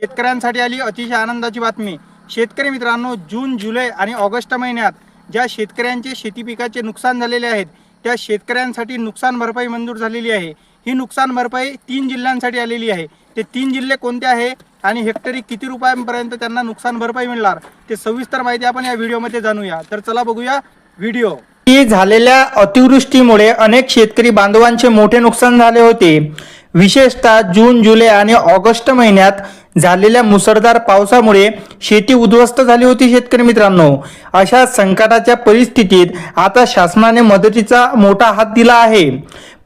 शेतकऱ्यांसाठी आली अतिशय आनंदाची बातमी. शेतकरी मित्रांनो जून जुलै आणि ऑगस्ट महिन्यात ज्या शेतकऱ्यांचे शेती पिकाचे नुकसान झालेले आहेत त्या शेतकऱ्यांसाठी नुकसान भरपाई मंजूर झालेली आहे. ही नुकसान भरपाई तीन जिल्ह्यांसाठी आलेली आहे. ते तीन जिल्हे कोणते आहे आणि हेक्टरी किती रुपयांपर्यंत त्यांना नुकसान भरपाई मिळणार ते सविस्तर माहिती आपण या व्हिडिओमध्ये जाणूया. तर चला बघूया व्हिडिओ. झालेल्या अतिवृष्टीमुळे अनेक शेतकरी बांधवांचे मोठे नुकसान झाले होते. विशेषतः जून जुलै आणि ऑगस्ट महिन्यात झालेल्या मुसळधार पावसामुळे शेती उद्ध्वस्त झाली होती शेतकरी मित्रांनो. अशा संकटाच्या परिस्थितीत आता शासनाने मदतीचा मोठा हात दिला आहे.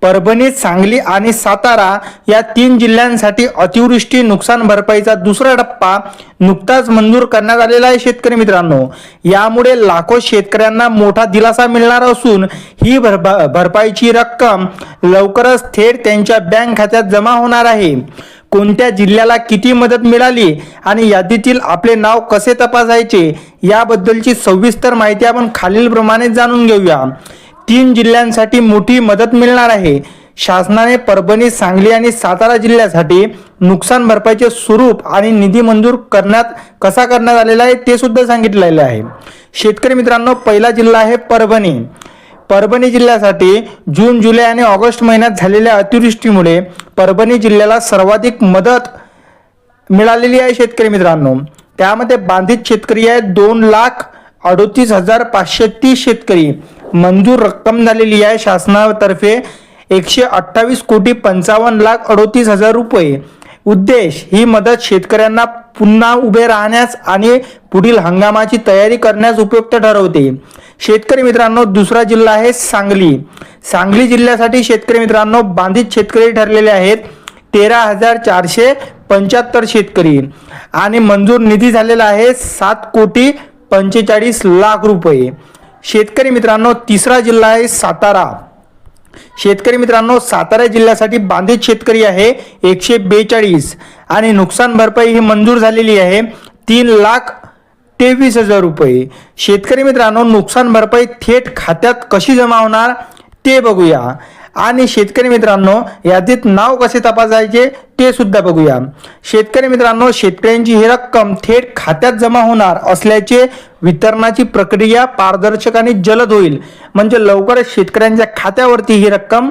परभणी सांगली आणि सातारा या तीन जिल्ह्यांसाठी अतिवृष्टी नुकसान भरपाईचा दुसरा टप्पा नुकताच मंजूर करण्यात आलेला आहे शेतकरी मित्रांनो. यामुळे लाखो शेतकऱ्यांना मोठा दिलासा मिळणार असून ही भरपा भरपाईची रक्कम लवकरच थेट त्यांच्या बँक खात्यात जमा होणार आहे. कोणत्या जिल्ह्याला किती मदत मिळाली आणि यादीतील आपले नाव कसे तपासायचे याबद्दलची सविस्तर माहिती आपण खालीलप्रमाणे जाणून घेऊया. तीन जिल्ह्यांसाठी मोठी मदत मिळणार आहे. शासनाने परभणी सांगली आणि सातारा जिल्ह्यासाठी नुकसान भरपाईचे स्वरूप आणि निधी मंजूर करण्यात कसा करण्यात आलेला आहे ते सुद्धा सांगितलेलं आहे. शेतकरी मित्रांनो पहिला जिल्हा आहे परभणी. परभणी जिल्ह्यासाठी जून जुलै आणि ऑगस्ट महिन्यात झालेल्या अतिवृष्टीमुळे परभणी जिल्ह्याला सर्वाधिक मदत मिळालेली आहे शेतकरी मित्रांनो. त्यामध्ये बाधित शेतकरी आहेत दोन लाख अडोतीस हजार पाचशे तीस शेतकरी. मंजूर रक्कम झालेली आहे शासनातर्फे एकशे अठ्ठावीस कोटी पंचावन्न लाख अडोतीस हजार रुपये. उद्देश ही मदत शेतकऱ्यांना पुन्हा उभे राहण्यास आणि पुढील हंगामाची तयारी करण्यास उपयुक्त ठरवते. शेतकरी मित्रांनो दुसरा जिल्हा आहे सांगली. सांगली जिल्ह्यासाठी शेतकरी मित्रांनो बांधित शेतकरी ठरलेले आहेत तेरा हजार चारशे पंच्याहत्तर शेतकरी. आणि मंजूर निधी झालेला आहे सात कोटी पंचेचाळीस लाख रुपये. शेतकरी मित्रांनो तिसरा जिल्हा आहे सातारा. शेतकरी मित्रांनो सातारा जिल्ह्यासाठी बाधित शेतकरी आहे एकशे बेचाळीस. आणि नुकसान भरपाई ही मंजूर झालेली आहे तीन लाख तेवीस हजार रुपये. शेतकरी मित्रांनो नुकसान भरपाई थेट खात्यात कशी जमा होणार ते बघूया. आणि शेतकरी मित्रांनो यादीत नाव कसे तपासायचे ते सुद्धा बघूया. शेतकरी मित्रांनो शेतकऱ्यांची ही रक्कम थेट खात्यात जमा होणार असल्याचे वितरणाची प्रक्रिया पारदर्शक आणि जलद होईल. म्हणजे लवकरच शेतकऱ्यांच्या खात्यावरती ही रक्कम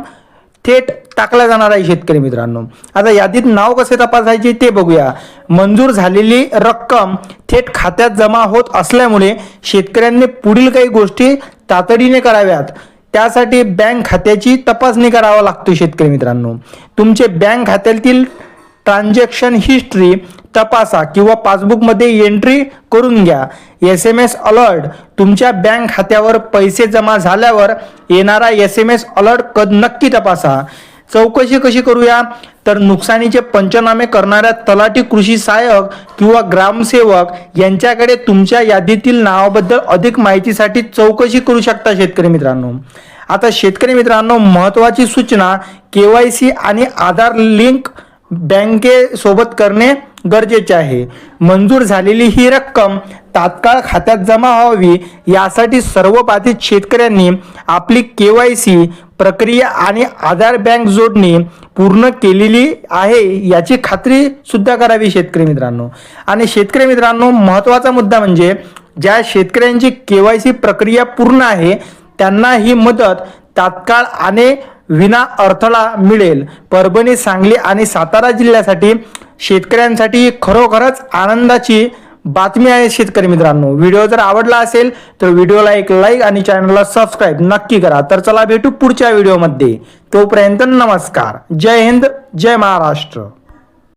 थेट टाकला जाणार आहे शेतकरी मित्रांनो. आता यादीत नाव कसे तपासायचे ते बघूया. मंजूर झालेली रक्कम थेट खात्यात जमा होत असल्यामुळे शेतकऱ्यांनी पुढील काही गोष्टी तातडीने कराव्यात. त्यासाठी बँक खात्याची तपासणी करावा लागतो शेतकरी मित्रांनो. तुमचे बँक खात्यातील ट्रान्झॅक्शन हिस्ट्री तपासा किंवा पासबुकमध्ये एंट्री करून घ्या. एस एम एस अलर्ट तुमच्या बँक खात्यावर पैसे जमा झाल्यावर येणारा एस एम एस अलर्ट कद नक्की तपासा. चौकशी कशी करूया? तर नुकसानीचे पंचनामे करणाऱ्या तलाठी कृषी सहाय्यक किंवा ग्रामसेवक यांच्याकडे तुमच्या यादीतील नावाबद्दल अधिक माहितीसाठी चौकशी करू शकता शेतकरी मित्रांनो. आता शेतकरी मित्रांनो महत्त्वाची सूचना के वाय सी आणि आधार लिंक बँकेसोबत करणे गरजेचे आहे. मंजूर झालेली ही रक्कम तात्काळ खात्यात जमा व्हावी यासाठी सर्व बाधित शेतकऱ्यांनी आपली के वाय सी प्रक्रिया आणि आधार बँक जोडणी पूर्ण केलेली आहे याची खात्री सुद्धा करावी शेतकरी मित्रांनो. आणि शेतकरी मित्रांनो महत्त्वाचा मुद्दा म्हणजे ज्या शेतकऱ्यांची के वाय सी प्रक्रिया पूर्ण आहे त्यांना ही मदत तात्काळ आणि विना अडथळा मिळेल. परभणी सांगली आणि सातारा जिल्ह्यासाठी शेतकऱ्यांसाठी खरोखरच आनंदाची बातमी आहे शेतकरी मित्रांनो. व्हिडिओ जर आवडला असेल तर व्हिडिओला एक लाईक आणि चॅनलला सबस्क्राईब नक्की करा. तर चला भेटू पुढच्या व्हिडिओमध्ये. तोपर्यंत नमस्कार. जय हिंद जय महाराष्ट्र.